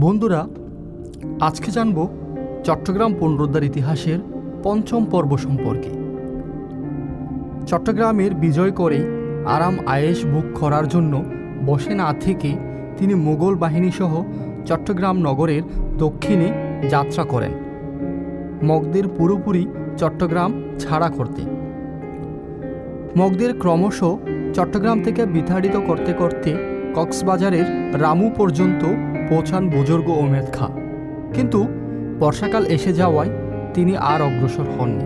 বন্ধুরা, আজকে জানব চট্টগ্রাম পুনরুদ্ধার ইতিহাসের পঞ্চম পর্ব সম্পর্কে। চট্টগ্রামের বিজয় করে আরাম আয়েশ বুক করার জন্য বসে না থেকে তিনি মোগল বাহিনীসহ চট্টগ্রাম নগরের দক্ষিণে যাত্রা করেন। মগদের পুরোপুরি চট্টগ্রাম ছাড়া করতে। মগদের ক্রমশ চট্টগ্রাম থেকে বিতাড়িত করতে করতে কক্সবাজারের রামু পর্যন্ত পৌঁছান বুজুর্গ ওমেদ খা কিন্তু বর্ষাকাল এসে যাওয়ায় তিনি আর অগ্রসর হননি।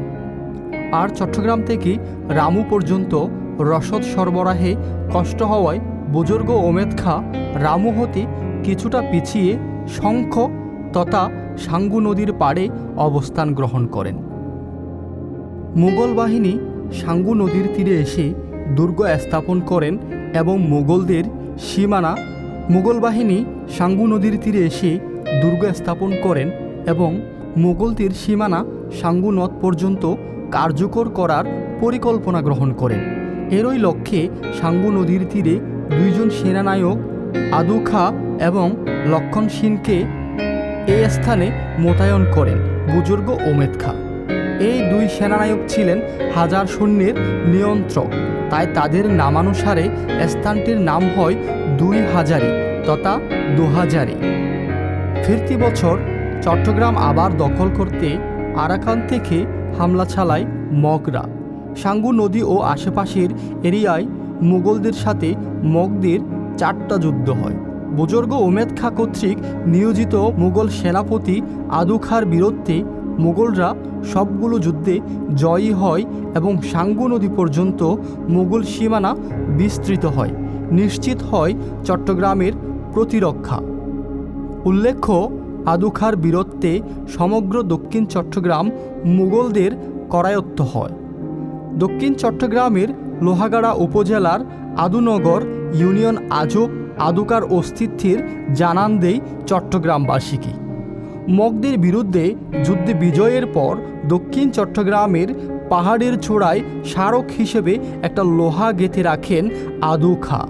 আর চট্টগ্রাম থেকে রামু পর্যন্ত রসদ সরবরাহে কষ্ট হওয়ায় বুজুর্গ ওমেদ খা রামু হতে কিছুটা পিছিয়ে শঙ্খ তথা সাঙ্গু নদীর পাড়ে অবস্থান গ্রহণ করেন। মুঘল বাহিনী সাঙ্গু নদীর তীরে এসে দুর্গ স্থাপন করেন এবং মুঘলদের সীমানা মুঘল বাহিনী সাঙ্গু নদীর তীরে এসে দুর্গ স্থাপন করেন এবং মুঘলদের সীমানা সাঙ্গু নদ পর্যন্ত কার্যকর করার পরিকল্পনা গ্রহণ করেন। এরই লক্ষ্যে সাঙ্গু নদীর তীরে দুইজন সেনানায়ক আদু খা এবং লক্ষণ সিংকে এই স্থানে মোতায়েন করেন, বুজুর্গ ওমেদ খা। দুই সেনানায়ক ছিলেন হাজার সৈন্যের নিয়ন্ত্রক। তাই তাদের নামানুসারে স্থানটির নাম হয় দুই হাজারি তথা দুহাজারি। ফিরতি বছর চট্টগ্রাম আবার দখল করতে আরাকান থেকে হামলা চালায় মগরা। সাঙ্গু নদী ও আশেপাশের এরিয়ায় মুঘলদের সাথে মগদের চারটা যুদ্ধ হয়। বুজুর্গ ওমেদ খা কর্তৃক নিয়োজিত মুঘল সেনাপতি আদু খার বিরুদ্ধে মুঘলরা সবগুলো যুদ্ধে জয়ী হয় এবং সাঙ্গু নদী পর্যন্ত মুঘল সীমানা বিস্তৃত হয়। নিশ্চিত হয় চট্টগ্রামের প্রতিরক্ষা। উল্লেখ্য, আদুখার বীরত্বে সমগ্র দক্ষিণ চট্টগ্রাম মুঘলদের করায়ত্ত হয়। দক্ষিণ চট্টগ্রামের লোহাগাড়া উপজেলার আদুনগর ইউনিয়ন আজও আদুকার অস্তিত্বের জানান দেয় চট্টগ্রামবাসীকে। মগদের বিরুদ্ধে যুদ্ধে বিজয়ের পর দক্ষিণ চট্টগ্রামের পাহাড়ের চূড়ায় স্মারক হিসেবে একটা লোহা গেঁথে রাখেন আদু খা।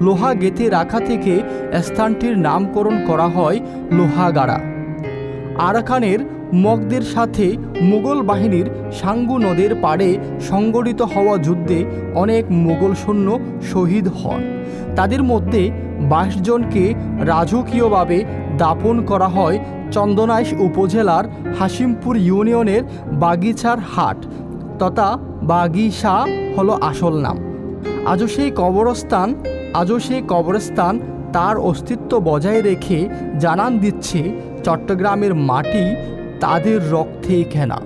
লোহা গেঁথে রাখা থেকে স্থানটির নামকরণ করা হয় লোহাগাড়া। আরাকানের মগদের সাথে মুঘল বাহিনীর সাঙ্গু নদের পাড়ে সংগঠিত হওয়া যুদ্ধে অনেক মুঘল সৈন্য শহীদ হন। তাদের মধ্যে বাইশ জনকে রাজকীয়ভাবে দাপন করা হয় চন্দনাইশ উপজেলার হাসিমপুর ইউনিয়নের বাগিচার হাট। তথা বাগিসা হলো আসল নাম। আজও সেই কবরস্থান, আজও সেই কবরস্থান তার অস্তিত্ব বজায় রেখে জানান দিচ্ছে চট্টগ্রামের মাটি তাদের রক্তেই কেনা